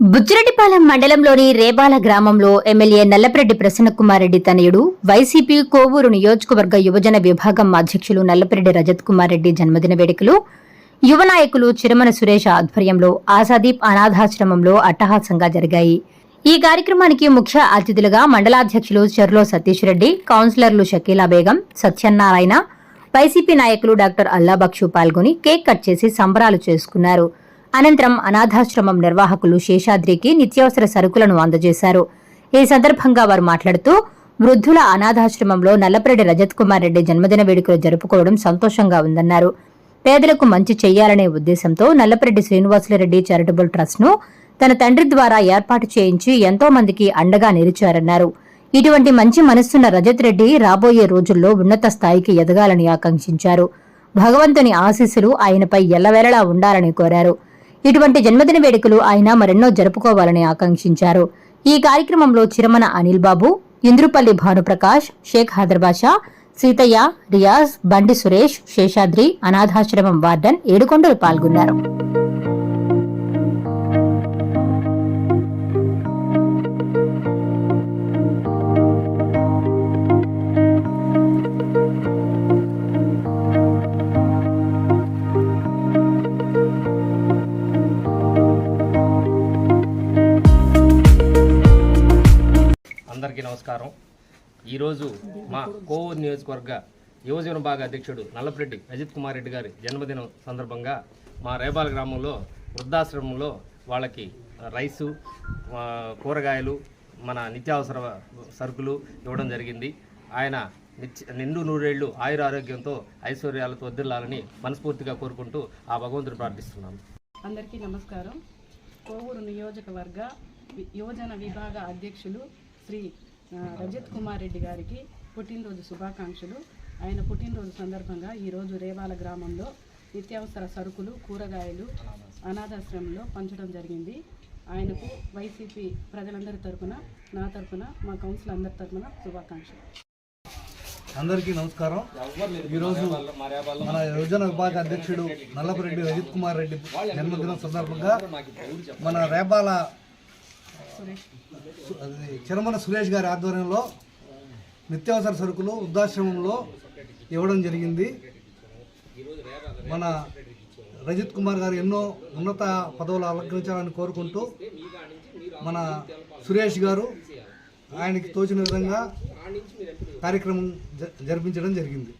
బుచ్చిరెడ్డిపాలెం మండలంలోని రేబాల గ్రామంలో ఎమ్మెల్యే నల్లపరెడ్డి ప్రసన్నకుమార్ రెడ్డి తనయుడు వైసీపీ కోవూరు నియోజకవర్గ యువజన విభాగం అధ్యక్షులు నల్లపరెడ్డి రజత్ కుమార్ రెడ్డి జన్మదిన వేడుకలు యువ నాయకులు చిరమన సురేష్ ఆధ్వర్యంలో ఆజాదీప్ అనాథాశ్రమంలో అట్టహాసంగా జరిగాయి. ఈ కార్యక్రమానికి ముఖ్య అతిథులుగా మండలాధ్యక్షులు చెర్లో సతీష్ రెడ్డి కౌన్సిలర్లు షకీలా బేగం సత్యనారాయణ వైసీపీ నాయకులు డాక్టర్ అల్లాబక్షు పాల్గొని కేక్ కట్ చేసి సంబరాలు చేసుకున్నారు. అనంతరం అనాథాశ్రమం నిర్వాహకులు శేషాద్రికి నిత్యావసర సరుకులను అందజేశారు. ఈ సందర్భంగా వారు మాట్లాడుతూ వృద్ధుల అనాథాశ్రమంలో నల్లపరెడ్డి రజత్ కుమార్ రెడ్డి జన్మదిన వేడుకలు జరుపుకోవడం సంతోషంగా ఉందన్నారు. పేదలకు మంచి చేయాలనే ఉద్దేశంతో నల్లపరెడ్డి శ్రీనివాసులరెడ్డి చారిటబుల్ ట్రస్ట్ను తన తండ్రి ద్వారా ఏర్పాటు చేయించి ఎంతో మందికి అండగా నిలిచారన్నారు. ఇటువంటి మంచి మనస్సున్న రజత్ రెడ్డి రాబోయే రోజుల్లో ఉన్నత స్థాయికి ఎదగాలని ఆకాంక్షించారు. భగవంతుని ఆశీస్సులు ఆయనపై ఎల్లవేళలా ఉండాలని కోరారు. ఇటువంటి జన్మదిన వేడుకలు ఆయన మరెన్నో జరుపుకోవాలని ఆకాంక్షించారు. ఈ కార్యక్రమంలో చిరమన అనిల్ బాబు ఇంద్రుపల్లి భానుప్రకాష్ షేక్ హైదర్బాషా సీతయ్య రియాజ్ బండి సురేష్ శేషాద్రి అనాథాశ్రమం వార్డన్ ఏడుకొండలు పాల్గొన్నారు. అందరికీ నమస్కారం. ఈరోజు మా కోవూరు నియోజకవర్గ యువజన భాగ అధ్యక్షుడు నల్లపరెడ్డి అజిత్ కుమార్ రెడ్డి గారి జన్మదినం సందర్భంగా మా రేబాల గ్రామంలో వృద్ధాశ్రమంలో వాళ్ళకి రైసు కూరగాయలు మన నిత్యావసర సరుకులు ఇవ్వడం జరిగింది. ఆయన నిండు నూరేళ్ళు ఆయుర ఆరోగ్యంతో ఐశ్వర్యాలతో వద్దిల్లాలని మనస్ఫూర్తిగా కోరుకుంటూ ఆ భగవంతుని ప్రార్థిస్తున్నాను అందరికీ నమస్కారం. కోవూరు నియోజకవర్గ యువజన విభాగ అధ్యక్షులు శ్రీ రజత్ కుమార్ రెడ్డి గారికి పుట్టినరోజు శుభాకాంక్షలు. ఆయన పుట్టినరోజు సందర్భంగా ఈరోజు రేవాల గ్రామంలో నిత్యావసర సరుకులు కూరగాయలు అనాథాశ్రమంలో పంచడం జరిగింది. ఆయనకు వైసీపీ ప్రజలందరి తరపున నా తరపున మా కౌన్సిల్ అందరి తరపున శుభాకాంక్షలు. అందరికీ నమస్కారం. ఈరోజు మన యువజన విభాగ అధ్యక్షుడు నల్లపరెడ్డి రజిత్ కుమార్ రెడ్డి జన్మదినం సందర్భంగా మన రేపాల చిరమల సురేష్ గారి ఆధ్వర్యంలో నిత్యావసర సరుకులు వృద్ధాశ్రమంలో ఇవ్వడం జరిగింది. మన రజిత్ కుమార్ గారు ఎన్నో ఉన్నత పదవులు అలంకరించాలని కోరుకుంటూ మన సురేష్ గారు ఆయనకి తోచిన విధంగా కార్యక్రమం జ- జరిపించడం జరిగింది.